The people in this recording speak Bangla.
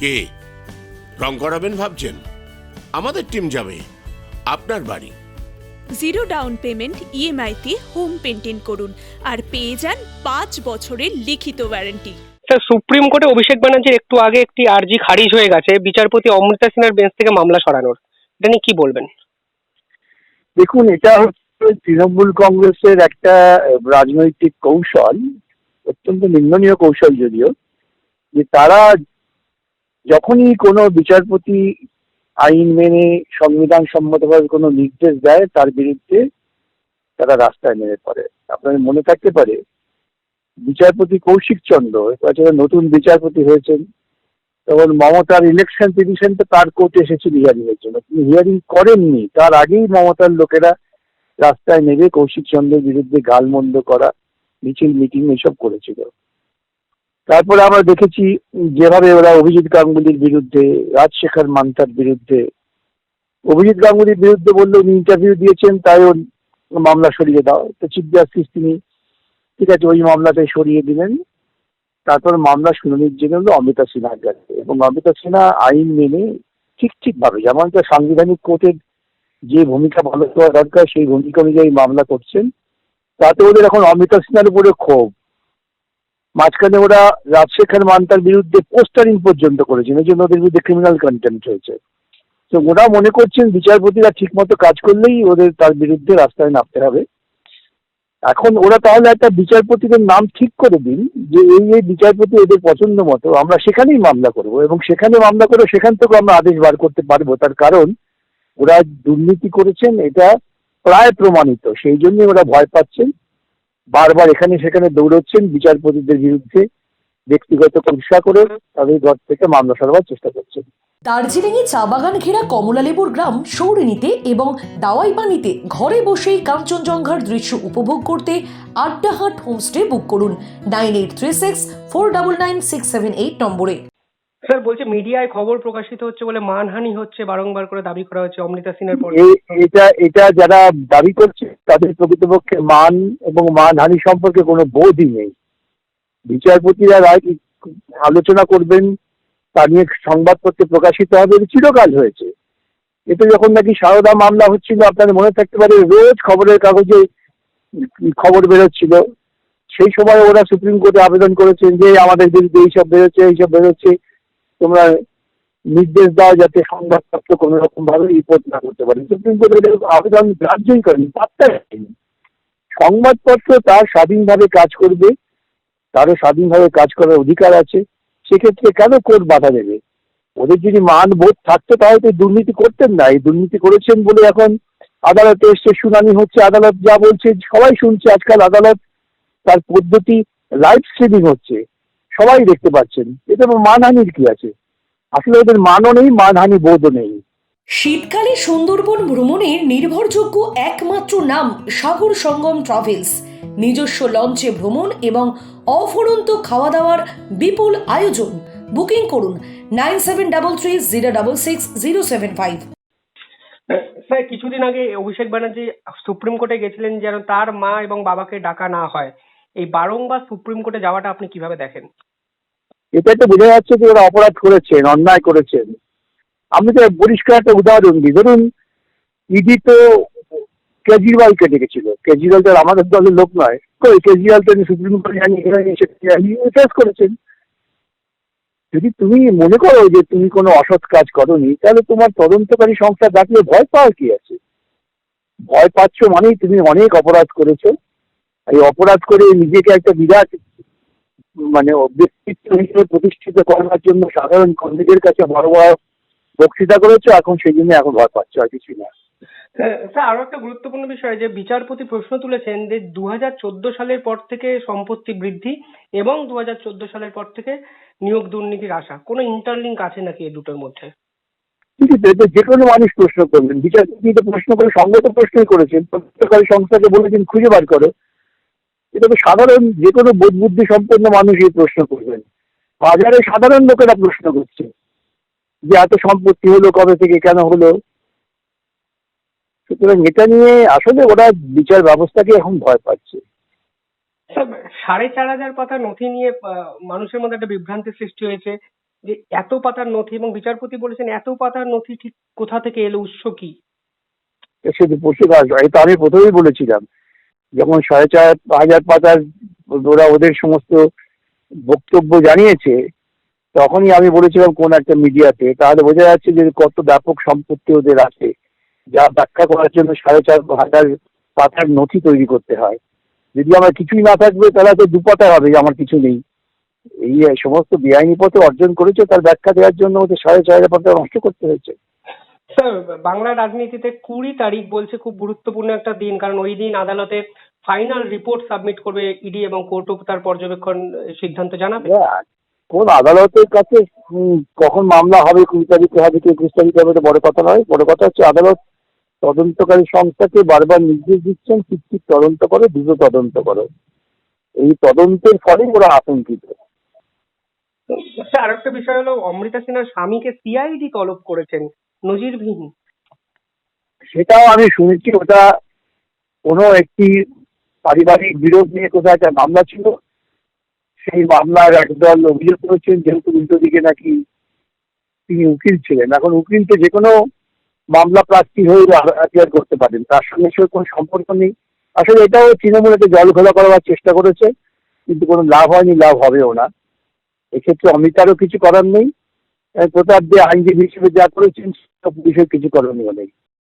কে? রং করাবেন ভাবছেন? আমাদের টিম যাবে। আপনার বাড়ি। জিরো ডাউন পেমেন্ট ইএমআইতে হোম পেন্টেন করুন। আর পেয়ে যান পাঁচ বছরের লিখিত ওয়ারেন্টি স্যার সুপ্রিম কোর্টে অভিষেক ব্যানার্জির একটু আগে একটি আর্জি খারিজ হয়ে গেছে বিচারপতি অমৃতা সিনহার বেঞ্চ থেকে মামলা সরানোর। এটা নিয়ে কি বলবেন? দেখুন এটা হচ্ছে তৃণমূল কংগ্রেসের একটা রাজনৈতিক কৌশল অত্যন্ত নিন্দনীয় কৌশল যদিও যে তারা যখনই কোনো বিচারপতি আইন মেনে সংবিধান সম্মতভাবে কোনো নির্দেশ দেয়, তার বিরুদ্ধে তারা রাস্তায় নেমে পড়ে। আপনাদের মনে থাকতে পারে, বিচারপতি কৌশিক চন্দ্র, এবার নতুন বিচারপতি হয়েছেন, তখন মমতার ইলেকশন পিটিশনটা তার কোর্টে এসেছিল হিয়ারিং এর জন্য। তিনি হিয়ারিং করেননি। তার আগেই মমতার লোকেরা রাস্তায় নেমে কৌশিক চন্দ্রের বিরুদ্ধে গালমন্দ করা, মিছিল মিটিং এসব করেছিল। তারপরে আমরা দেখেছি যেভাবে ওরা অভিজিৎ গাঙ্গুলির বিরুদ্ধে রাজশেখর মান্তার বিরুদ্ধে, অভিজিৎ গাঙ্গুলির বিরুদ্ধে বলল উনি ইন্টারভিউ দিয়েছেন, তাই ওর মামলা সরিয়ে দাও। তো চিফ জাস্টিস তিনি, ঠিক আছে, ওই মামলাতে সরিয়ে দিলেন। তারপর মামলা শুনানির জন্য হলো অমিতা সিনহার কাছে এবং অমিতা সিনহা আইন মেনে ঠিক ঠিকভাবে, যেমন তো সাংবিধানিক কোর্টের যে ভূমিকা ভালো হওয়া দরকার, সেই ভূমিকা অনুযায়ী মামলা করছেন। তাতে ওদের এখন অমিতা সিনহার উপরে ক্ষোভ। মাঝখানে ওরা রাজশেখর মান্তার বিরুদ্ধে পোস্টারিং পর্যন্ত করেছেন এই জন্য ওদের বিরুদ্ধে ক্রিমিনাল কন্টেম্প হয়েছে। তো ওরা মনে করছেন বিচারপতিরা ঠিক মতো কাজ করলেই ওদের তার বিরুদ্ধে রাস্তায় নামতে হবে। এখন ওরা তাহলে একটা বিচারপতিদের নাম ঠিক করে দিন, যে এই এই বিচারপতি ওদের পছন্দ মতো, আমরা সেখানেই মামলা করব এবং সেখানে মামলা করে সেখান থেকে আমরা আদেশ বার করতে পারব। তার কারণ ওরা দুর্নীতি করেছেন, এটা প্রায় প্রমাণিত, সেই জন্যই ওরা ভয় পাচ্ছেন। বারবার এখানে সেখানে দৌড়চ্ছেন বিচারপতিদের বিরুদ্ধে ব্যক্তিগত পরীক্ষা করে তাদের ঘর থেকে মামলা সরবার চেষ্টা করছেন। দার্জিলিংয়ে চা বাগান ঘেরা কমলালেবুর গ্রাম সৌরিনীতে এবং দাওয়াই পানিতে ঘরে বসেই কাঞ্চনজঙ্ঘার দৃশ্য উপভোগ করতে আড্ডাহাট হোমস্টে বুক করুন। Nine eight three six, four double nine six seven eight নম্বরে। স্যার, বলছে মিডিয়ায় খবর প্রকাশিত হচ্ছে বলে মানহানি হচ্ছে, বারংবার করে দাবি করা হচ্ছে অমৃতা সিনহার পর। এটা এটা যারা দাবি করছে, তাদের প্রকৃতপক্ষে মান এবং মানহানি সম্পর্কে কোনো বোধই নেই। বিচারপতিরা রায় আলোচনা করবেন, তা নিয়ে সংবাদপত্রে প্রকাশিত হবে চিরকাল হয়েছে। এতে যখন নাকি সারদা মামলা হচ্ছিল, আপনাদের মনে থাকতে পারে, রোজ খবরের কাগজে খবর বেরোচ্ছিল। সেই সময় ওরা সুপ্রিম কোর্টে আবেদন করেছেন যে, আমাদের বিরুদ্ধে এইসব বেরোচ্ছে এইসব বেরোচ্ছে। তোমরা নির্দেশ দাও যাতে সংবাদপত্র কোনো রকম ভাবে রিপোর্ট না করতে পারে। সুপ্রিম কোর্ট এদের আবেদন গ্রাহ্যই করেনি পাত্তা সংবাদপত্র তার স্বাধীনভাবে কাজ করবে, তারও স্বাধীনভাবে কাজ করার অধিকার আছে। সেক্ষেত্রে কেন কোর্ট বাধা দেবে? ওদের যদি মান বোধ থাকতো তাহলে তো দুর্নীতি করতেন না। এই দুর্নীতি করেছেন বলে এখন আদালতে এসছে, শুনানি হচ্ছে, আদালত যা বলছে সবাই শুনছে। আজকাল আদালত তার পদ্ধতি লাইভ স্ট্রিমিং হচ্ছে। সবাই দেখতে পাচ্ছেন। এতে মানহানির কি আছে? আসলে ওদের মানও নেই মানহানি বোধও নেই। শীতকালে সুন্দরবন ভ্রমণের নির্ভরযোগ্য একমাত্র নাম সাগর সঙ্গম ট্রাভেলস। নিজস্ব লঞ্চে ভ্রমণ এবং অফুরন্ত খাওয়া দাওয়ার বিপুল আয়োজন। বুকিং করুন nine seven double three zero double six zero seven five. Sir কিছুদিন আগে অভিষেক ব্যানার্জি সুপ্রিম কোর্টে গেছিলেন যেন তার মা এবং বাবাকে ডাকা না হয়। এই বারংবার সুপ্রিম কোর্টে যাওয়াটা আপনি কীভাবে দেখেন? এটা তো বোঝা যাচ্ছে যে ওরা অপরাধ করেছেন, অন্যায় করেছেন। আমি তো পরিষ্কার একটা উদাহরণ দিই। ধরুন, ইডি তো কেজরিওয়ালকে ডেকেছিল। কেজরিওয়াল তো আমাদের দলের লোক নয়। কই, কেজরিওয়াল তো সুপ্রিম কোর্টে জানি, এখানে এসে ফেস করেছেন। যদি তুমি মনে করো যে তুমি কোনো অসৎ কাজ করনি, তাহলে তোমার তদন্তকারী সংস্থা ডাকলে ভয় পাওয়ার কি আছে? ভয় পাচ্ছ মানেই তুমি অনেক অপরাধ করেছ। এই অপরাধ করে নিজেকে একটা বিরাট মানে ব্যক্তিত্ব হিসেবে প্রতিষ্ঠিত করার জন্য সাধারণ কর্মীদের কাছে বড় বড় বক্তৃতা করেছ এখন সেই জন্য এখন ভয় পাচ্ছ আর কিছু না। স্যার আরও একটা গুরুত্বপূর্ণ বিষয় যে বিচারপতি প্রশ্ন তুলেছেন যে দু সালের পর থেকে সম্পত্তি বৃদ্ধি এবং দু হাজার চোদ্দ সালের পর থেকে নিয়োগ দুর্নীতির আশা। কোনো ইন্টারলিঙ্ক আছে নাকি এই দুটোর মধ্যে? যে কোনো মানুষ প্রশ্ন করবেন। বিচারপতি তো প্রশ্ন করে সঙ্গত প্রশ্নই করেছেন। প্রত্যেককারী সংস্থাকে বলেছেন খুঁজে বার করো। এটা তো সাধারণ যে কোনো বোধ বুদ্ধি সম্পন্ন মানুষ এই প্রশ্ন করবেন। বাজারে সাধারণ লোকেরা প্রশ্ন করছে যে এত সম্পত্তি হলো কবে থেকে কেন হলো? সুতরাং এটা নিয়ে আসলে ওরা বিচার ব্যবস্থাকে এখন ভয় পাচ্ছে। সাড়ে চার হাজার পাতা নথি নিয়ে মানুষের মধ্যে একটা বিভ্রান্তি সৃষ্টি হয়েছে যে এত পাতার নথি এবং বিচারপতি বলেছেন এত পাতার নথি ঠিক কোথা থেকে এলো উৎস কি? শুধু পশু কাজ তো আমি প্রথমেই বলেছিলাম। যখন সাড়ে চার, হাজার পাতার ওরা ওদের সমস্ত বক্তব্য জানিয়েছে, তখনই আমি বলেছিলাম কোন একটা মিডিয়াতে। তাহলে বোঝা যাচ্ছে যে কত ব্যাপক সম্পত্তি ওদের আছে, যা ব্যাখ্যা করার জন্য সাড়ে চার হাজার পাতার নথি তৈরি করতে হয়। যদি আমার কিছুই না থাকবে, তাহলে তো দু পাতা হবে যে আমার কিছু নেই। এই সমস্ত বেআইনি পথে অর্জন করেছে, তার ব্যাখ্যা দেওয়ার জন্য ওদের সাড়ে চার হাজার পাতা নষ্ট করতে হয়েছে। স্যার বাংলার রাজনীতিতে কুড়ি তারিখ বলছে খুব গুরুত্বপূর্ণ একটা দিন কারণ ওই দিন আদালতে ফাইনাল রিপোর্ট সাবমিট করবে ইডি এবং কোর্টও তার পর্যবেক্ষণ সিদ্ধান্ত জানাবে। হ্যাঁ, কোন আদালতের কাছে কখন মামলা হবে কুড়ি তারিখে হবে কি একুশ তারিখে হবে বড় কথা নয়। বড় কথা হচ্ছে আদালত তদন্তকারী সংস্থাকে বারবার নির্দেশ দিচ্ছেন ঠিক তদন্ত করো দ্রুত তদন্ত করো। এই তদন্তের ফলে ওরা আতঙ্কিত। স্যার আরেকটা বিষয় হলো অমৃতা সিনহার স্বামীকে সিআইডি তলব করেছেন। নজিরবিহীন। সেটাও আমি শুনেছি, ওটা কোনো একটি পারিবারিক বিরোধ নিয়ে কোথাও একটা মামলা ছিল। সেই মামলার একদল অভিযোগ করেছেন, যেহেতু উল্টো দিকে নাকি তিনি উকিল ছিলেন। এখন উকিল তো যে কোনো মামলা প্রার্থী হয়ে হাতিয়ার করতে পারেন, তার সঙ্গে সঙ্গে কোনো সম্পর্ক নেই। আসলে এটাও তৃণমূলকে জল ঘোলা করার চেষ্টা করেছে, কিন্তু কোনো লাভ হয়নি, লাভ হবেও না। এক্ষেত্রে অমিতারও কিছু করার নেই। প্রতাপ যে আইনজীবী হিসেবে যা করেছেন বিষয়ে কিছু করণীয় নেই